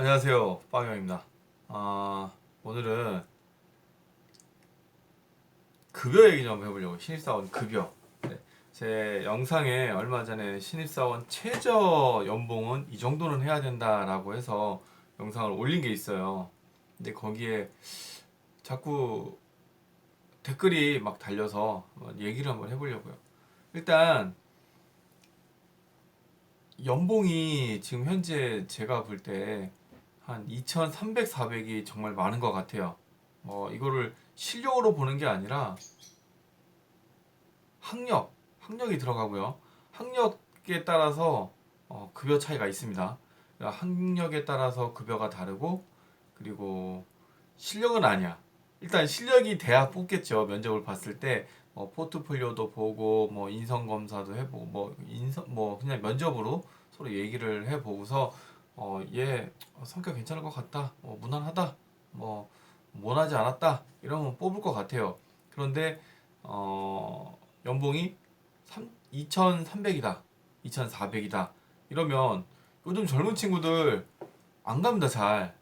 안녕하세요, 빵형입니다. 아, 오늘은 급여 얘기 좀 해보려고 신입사원 급여. 네, 제 영상에 얼마 전에 신입사원 최저 연봉은 이 정도는 해야 된다 라고 해서 영상을 올린 게 있어요. 근데 거기에 자꾸 댓글이 막 달려서 얘기를 한번 해보려고요. 일단 연봉이 지금 현재 제가 볼 때 한 2,300, 400이 정말 많은 것 같아요. 어, 이거를 실력으로 보는 게 아니라 학력, 학력이 들어가고요. 학력에 따라서 어, 급여 차이가 있습니다. 그러니까 학력에 따라서 급여가 다르고 그리고 실력은 아니야. 일단 실력이 돼야 뽑겠죠. 면접을 봤을 때 어, 포트폴리오도 보고 뭐 인성 검사도 해보고 뭐 인성 뭐 그냥 면접으로 서로 얘기를 해보고서 어, 얘 성격 괜찮을 것 같다, 뭐 무난하다, 뭐 원하지 않았다 이러면 뽑을 것 같아요. 그런데 어, 연봉이 2,300이다, 2,400이다 이러면 요즘 젊은 친구들 안 갑니다 잘,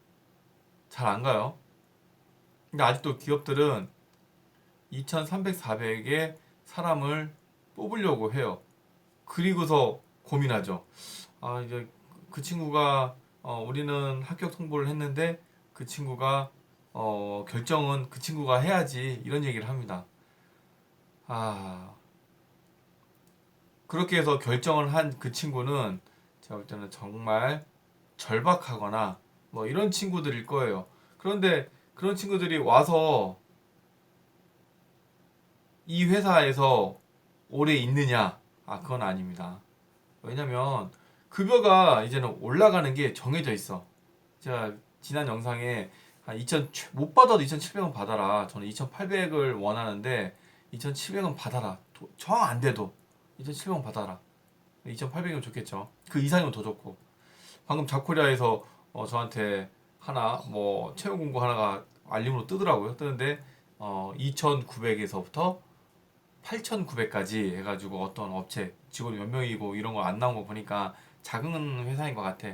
잘 안 가요. 근데 아직도 기업들은 2,300, 400의 사람을 뽑으려고 해요. 그리고서 고민하죠. 아, 이제 그 친구가 어, 우리는 합격 통보를 했는데 그 친구가 어, 결정은 그 친구가 해야지 이런 얘기를 합니다. 아, 그렇게 해서 결정을 한 그 친구는 제가 볼 때는 정말 절박하거나 뭐 이런 친구들일 거예요. 그런데 그런 친구들이 와서 이 회사에서 오래 있느냐? 아, 그건 아닙니다. 왜냐면 급여가 이제는 올라가는 게 정해져 있어. 제가 지난 영상에 한 2,000, 못 받아도 2,700원 받아라. 저는 2,800을 원하는데 2,700원 받아라. 정 안 돼도 2,700원 받아라. 2,800이면 좋겠죠. 그 이상이면 더 좋고. 방금 자코리아에서 어, 저한테 하나 뭐 채용 공고 하나가 알림으로 뜨더라고요. 뜨는데 어, 2,900에서부터 8,900까지 해가지고 어떤 업체 직원이 몇 명이고 이런 거 안 나온 거 보니까 작은 회사인 것 같아.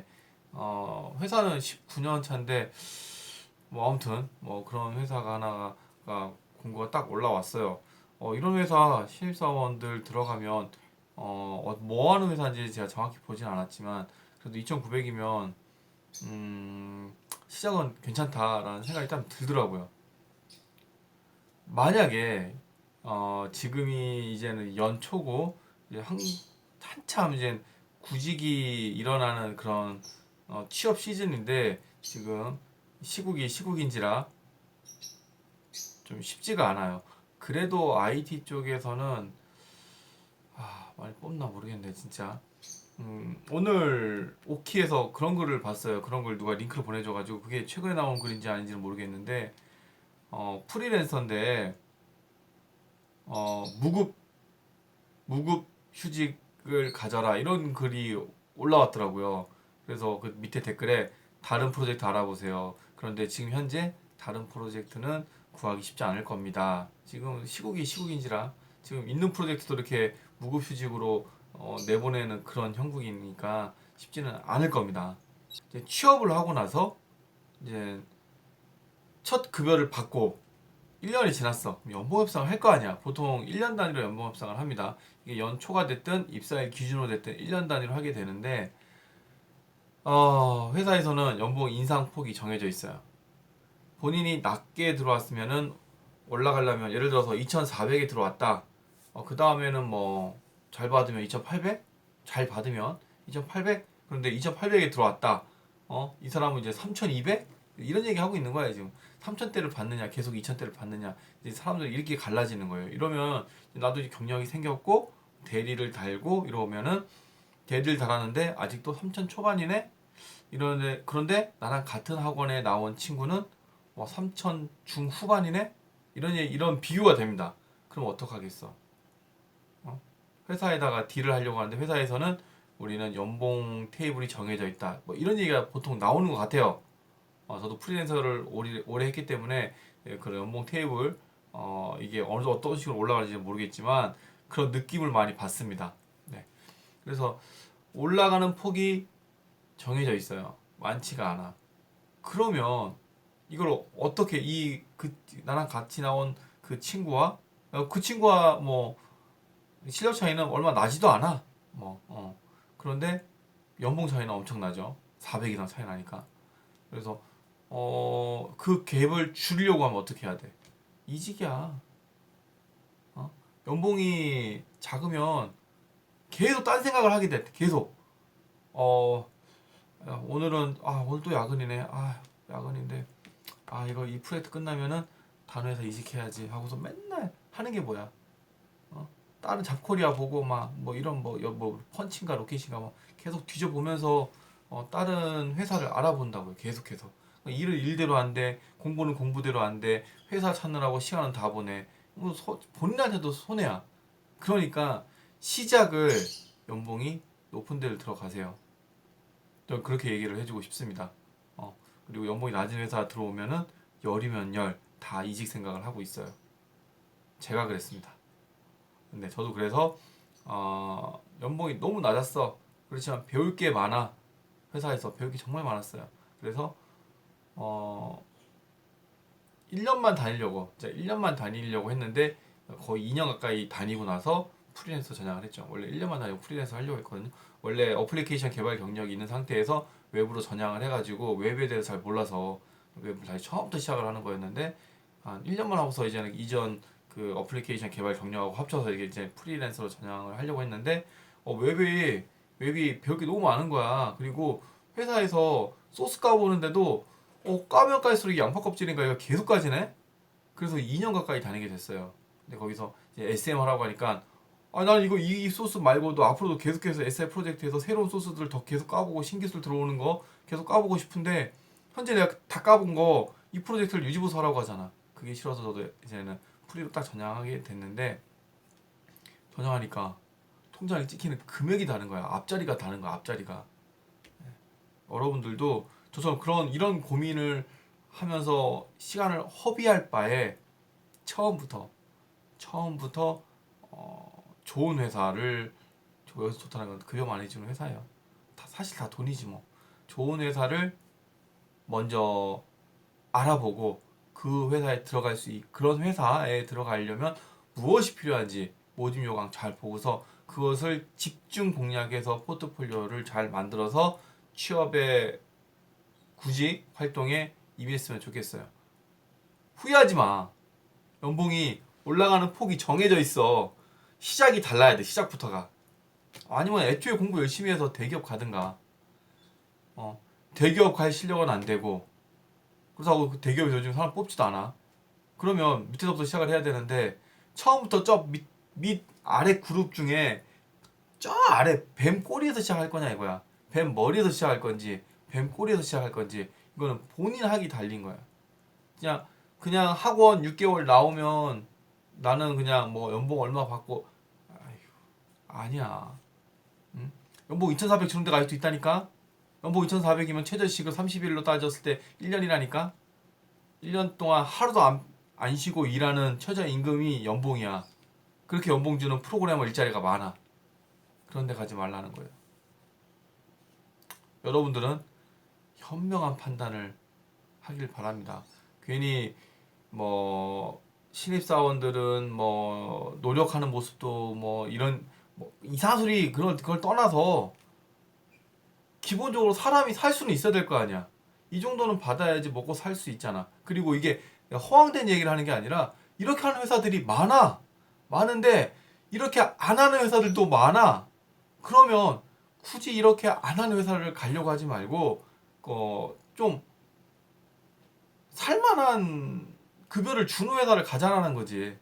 어, 회사는 19년 차인데 뭐 아무튼 뭐 그런 회사가 하나가 공고가 딱 올라왔어요. 어, 이런 회사 신입사원들 들어가면 어, 어, 뭐 하는 회사인지 제가 정확히 보진 않았지만 그래도 2,900이면 음, 시작은 괜찮다라는 생각이 딱 들더라고요. 만약에 어, 지금이 이제는 연초고 이제 한, 한참 이제 구직이 일어나는 그런 어, 취업 시즌인데 지금 시국이 시국인지라 좀 쉽지가 않아요. 그래도 IT 쪽에서는 아, 많이 뽑나 모르겠네 진짜. 음, 오늘 오키에서 그런 글을 봤어요. 그런 걸 누가 링크를 보내줘가지고 그게 최근에 나온 글인지 아닌지는 모르겠는데 어, 프리랜서인데 어, 무급 무급 휴직 을 가져라 이런 글이 올라왔더라고요. 그래서 그 밑에 댓글에 다른 프로젝트 알아보세요. 그런데 지금 현재 다른 프로젝트는 구하기 쉽지 않을 겁니다. 지금 시국이 시국인지라 지금 있는 프로젝트도 이렇게 무급 휴직으로 어, 내보내는 그런 형국이니까 쉽지는 않을 겁니다. 취업을 하고 나서 이제 첫 급여를 받고 1년이 지났어. 연봉 협상을 할 거 아니야. 보통 1년 단위로 연봉 협상을 합니다. 이게 연초가 됐든 입사일 기준으로 됐든 1년 단위로 하게 되는데 어, 회사에서는 연봉 인상 폭이 정해져 있어요. 본인이 낮게 들어왔으면은 올라가려면 예를 들어서 2,400에 들어왔다. 어, 그 다음에는 뭐 잘 받으면 2,800? 잘 받으면 2,800? 그런데 2,800에 들어왔다. 어, 이 사람은 이제 3,200? 이런 얘기 하고 있는 거야 지금. 3,000대를 받느냐, 계속 2,000대를 받느냐. 이제 사람들이 이렇게 갈라지는 거예요. 이러면 나도 이제 경력이 생겼고 대리를 달고 이러면은 대리를 달았는데 아직도 3,000 초반이네. 이러는데 그런데 나랑 같은 학원에 나온 친구는 뭐3,000 중후반이네. 이런 얘기- 이런 비교가 됩니다. 그럼 어떡하겠어? 어? 회사에다가 딜을 하려고 하는데 회사에서는 우리는 연봉 테이블이 정해져 있다. 뭐 이런 얘기가 보통 나오는 것 같아요. 어, 저도 프리랜서를 오래, 오래 했기 때문에 예, 그런 연봉 테이블 어, 이게 어느 정도 어떤 식으로 올라가는지 모르겠지만 그런 느낌을 많이 받습니다. 네. 그래서 올라가는 폭이 정해져 있어요. 많지가 않아. 그러면 이걸 어떻게 이 그 나랑 같이 나온 그 친구와 어, 그 친구와 뭐 실력 차이는 얼마 나지도 않아. 뭐 어. 그런데 연봉 차이는 엄청 나죠. 400 이상 차이 나니까. 그래서 어 그 갭을 줄이려고 하면 어떻게 해야 돼? 이직이야. 어? 연봉이 작으면 계속 딴 생각을 하게 돼. 계속. 어 야, 오늘은 아 오늘 또 야근이네. 아 야근인데 아 이거 이 프로젝트 끝나면은 회사 이직해야지 하고서 맨날 하는 게 뭐야? 어? 다른 잡코리아 보고 막 뭐 이런 뭐, 여- 뭐 펀칭가 로켓인가 막 계속 뒤져보면서 어, 다른 회사를 알아본다고요. 계속해서 일을 일대로 안 돼, 공부는 공부대로 안 돼, 회사 찾느라고 시간은 다 보내. 뭐 소- 본인한테도 손해야. 그러니까 시작을 연봉이 높은 데를 들어가세요. 저 그렇게 얘기를 해주고 싶습니다. 어, 그리고 연봉이 낮은 회사 들어오면은 열이면 열 다 이직 생각을 하고 있어요. 제가 그랬습니다. 근데 저도 그래서 어, 연봉이 너무 낮았어. 그렇지만 배울 게 많아. 회사에서 배울 게 정말 많았어요. 그래서 어 1년만 다니려고 제가 1년만 다니려고 했는데 거의 2년 가까이 다니고 나서 프리랜서 전향을 했죠. 원래 1년만 다니고 프리랜서 하려고 했거든요. 원래 어플리케이션 개발 경력이 있는 상태에서 외부로 전향을 해가지고 웹에 대해서 잘 몰라서 웹을 다시 처음부터 시작을 하는 거였는데 한 1년만 하고서 이제는 이전 그 어플리케이션 개발 경력하고 합쳐서 이게 이제 프리랜서로 전향을 하려고 했는데 어, 웹이 웹이 배울 게 너무 많은 거야. 그리고 회사에서 소스 까보는데도 어, 까면 깔수록 이 양파 껍질인가 이거 계속 까지네. 그래서 2년 가까이 다니게 됐어요. 근데 거기서 이제 SM 하라고 하니까 아, 난 이거 이 소스 말고도 앞으로도 계속해서 SF 프로젝트에서 새로운 소스들 더 계속 까보고 신기술 들어오는 거 계속 까보고 싶은데 현재 내가 다 까본 거 이 프로젝트를 유지보수 하라고 하잖아. 그게 싫어서 저도 이제는 프리로 딱 전향하게 됐는데 전향하니까 통장에 찍히는 금액이 다른 거야. 앞자리가 다른 거야. 앞자리가. 네. 여러분들도 저처럼 그런 이런 고민을 하면서 시간을 허비할 바에 처음부터 처음부터 어, 좋은 회사를 저 여기서 좋다는 건 급여 많이 주는 회사예요. 다 사실 다 돈이지 뭐. 좋은 회사를 먼저 알아보고 그 회사에 들어갈 수 있, 그런 회사에 들어가려면 무엇이 필요한지 모집 요강 잘 보고서 그것을 집중 공략해서 포트폴리오를 잘 만들어서 취업에 구직 활동에 임했으면 좋겠어요. 후회하지 마. 연봉이 올라가는 폭이 정해져 있어. 시작이 달라야 돼. 시작부터가. 아니면 애초에 공부 열심히 해서 대기업 가든가. 어, 대기업 갈 실력은 안 되고. 그렇다고 그 대기업에서 요즘 사람 뽑지도 않아. 그러면 밑에서부터 시작을 해야 되는데 처음부터 저 밑, 밑 아래 그룹 중에 저 아래 뱀 꼬리에서 시작할 거냐 이거야. 뱀 머리에서 시작할 건지 뱀 꼬리에서 시작할 건지 이거는 본인 하기 달린 거야. 그냥 그냥 학원 6개월 나오면 나는 그냥 뭐 연봉 얼마 받고 아휴 아니야. 응? 연봉 2,400 주는 데가 아직도 있다니까. 연봉 2,400이면 최저시급 30일로 따졌을 때 1년이라니까. 1년 동안 하루도 안, 안 쉬고 일하는 최저 임금이 연봉이야. 그렇게 연봉 주는 프로그래머 일자리가 많아. 그런 데 가지 말라는 거예요. 여러분들은 현명한 판단을 하길 바랍니다. 괜히 뭐 신입사원들은 뭐 노력하는 모습도 뭐 이런 뭐 이상한 소리 그런 그걸 떠나서 기본적으로 사람이 살 수는 있어야 될 거 아니야. 이 정도는 받아야지 먹고 살 수 있잖아. 그리고 이게 허황된 얘기를 하는 게 아니라 이렇게 하는 회사들이 많아. 많은데 이렇게 안 하는 회사들도 많아. 그러면 굳이 이렇게 안 하는 회사를 가려고 하지 말고 어, 좀 살만한 급여를 주는 회사를 가자라는 거지.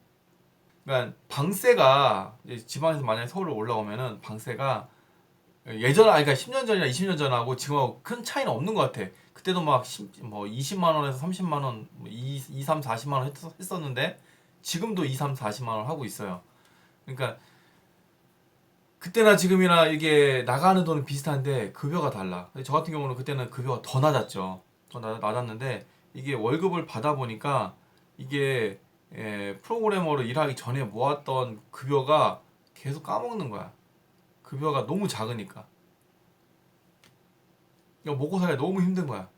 그러니까 방세가 지방에서 만약에 서울로 올라오면은 방세가 예전 아니 그러니까 10년 전이나 20년 전하고 지금하고 큰 차이는 없는 것 같아. 그때도 막 뭐 20만 원에서 30만 원, 뭐 2, 2 3, 40만 원 했- 했었는데 지금도 2, 3, 40만 원 하고 있어요. 그러니까 그때나 지금이나 이게 나가는 돈은 비슷한데 급여가 달라. 저 같은 경우는 그때는 급여가 더 낮았죠. 더 낮, 낮았는데 이게 월급을 받아 보니까 이게 예, 프로그래머로 일하기 전에 모았던 급여가 계속 까먹는 거야. 급여가 너무 작으니까. 먹고 살기 너무 힘든 거야.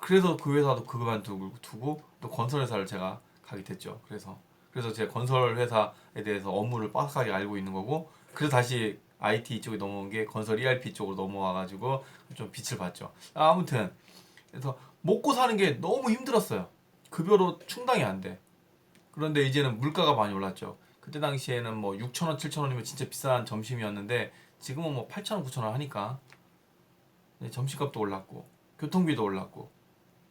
그래서 그 회사도 그만 두고 두고 또 건설 회사를 제가 가게 됐죠. 그래서 그래서 제가 건설 회사에 대해서 업무를 빠삭하게 알고 있는 거고 그래서 다시 IT 쪽에 넘어온 게 건설 ERP 쪽으로 넘어와 가지고 좀 빛을 봤죠. 아, 아무튼 그래서 먹고 사는 게 너무 힘들었어요. 급여로 충당이 안 돼. 그런데 이제는 물가가 많이 올랐죠. 그때 당시에는 뭐 6천 원, 7천 원이면 진짜 비싼 점심이었는데 지금은 뭐 8천 원, 9천 원 하니까 이제 점심값도 올랐고 교통비도 올랐고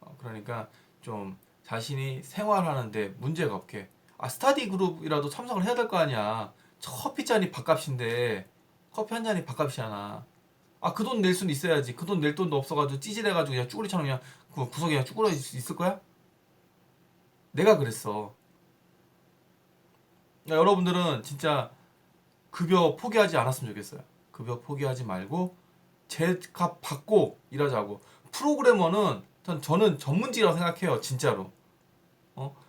어, 그러니까 좀 자신이 생활하는데 문제가 없게 아 스타디 그룹이라도 참석을 해야 될 거 아니야. 저 커피 잔이 밥값인데 커피 한 잔이 밥값이잖아. 아 그 돈 낼 수는 있어야지. 그 돈 낼 돈도 없어가지고 찌질해가지고 그냥 쭈구리처럼 그냥 그 구석에 그냥 쭈그러 있- 있을 거야? 내가 그랬어. 그러니까 여러분들은 진짜 급여 포기하지 않았으면 좋겠어요. 급여 포기하지 말고 제 값 받고 일하자고. 프로그래머는 전 저는 전문직이라고 생각해요. 진짜로.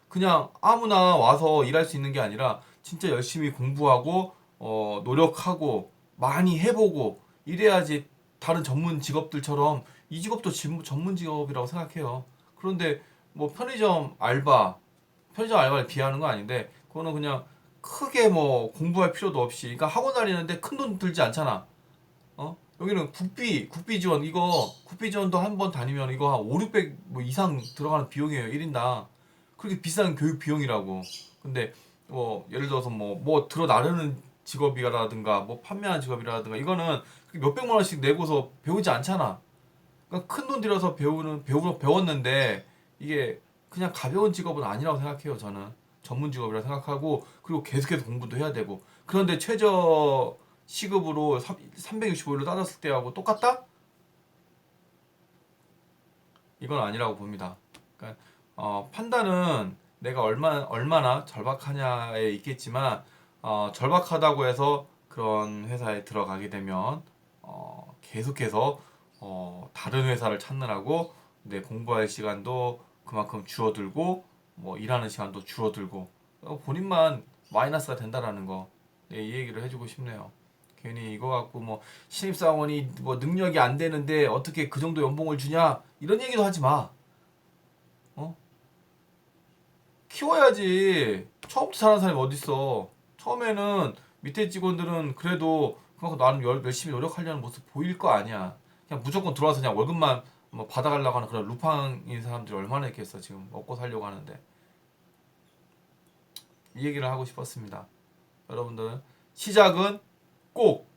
어 그냥 아무나 와서 일할 수 있는 게 아니라 진짜 열심히 공부하고 어 노력하고 많이 해보고 이래야지 다른 전문 직업들처럼 이 직업도 진- 전문 직업이라고 생각해요. 그런데 뭐 편의점 알바, 편의점 알바를 비하는 거 아닌데 그거는 그냥 크게 뭐 공부할 필요도 없이 그러니까 학원 다니는데 큰 돈 들지 않잖아. 어? 여기는 국비, 국비 지원 이거 국비 지원도 한 번 다니면 이거 한 5, 600 뭐 이상 들어가는 비용이에요. 1인당. 그렇게 비싼 교육 비용이라고. 근데 뭐 예를 들어서 뭐뭐 들어 나르는 직업이라든가 뭐 판매하는 직업이라든가 이거는 몇 백만 원씩 내고서 배우지 않잖아. 그러니까 큰 돈 들여서 배우는 배우 배웠는데 이게 그냥 가벼운 직업은 아니라고 생각해요. 저는 전문 직업이라 생각하고 그리고 계속해서 공부도 해야 되고 그런데 최저 시급으로 365일로 따졌을 때하고 똑같다? 이건 아니라고 봅니다. 그러니까 어, 판단은 내가 얼마 얼마나 절박하냐에 있겠지만 어, 절박하다고 해서 그런 회사에 들어가게 되면 어, 계속해서 어, 다른 회사를 찾느라고 내 공부할 시간도 그만큼 줄어들고 뭐 일하는 시간도 줄어들고 어, 본인만 마이너스가 된다라는 거, 네, 이 얘기를 해주고 싶네요. 괜히 이거 갖고 뭐 신입사원이 뭐 능력이 안 되는데 어떻게 그 정도 연봉을 주냐 이런 얘기도 하지 마. 어? 키워야지. 처음부터 잘하는 사람이 어딨어. 처음에는 밑에 직원들은 그래도 그만큼 열- 열심히 노력하려는 모습 보일 거 아니야. 그냥 무조건 들어와서 그냥 월급만 뭐 받아가려고 하는 그런 루팡인 사람들이 얼마나 있겠어 지금 먹고 살려고 하는데 이 얘기를 하고 싶었습니다. 여러분들 시작은 꼭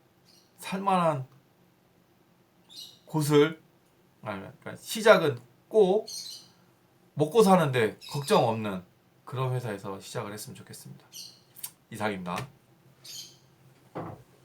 살만한 곳을 아니 그러니까 시작은 꼭 먹고 사는데 걱정 없는 그런 회사에서 시작을 했으면 좋겠습니다. 이상입니다.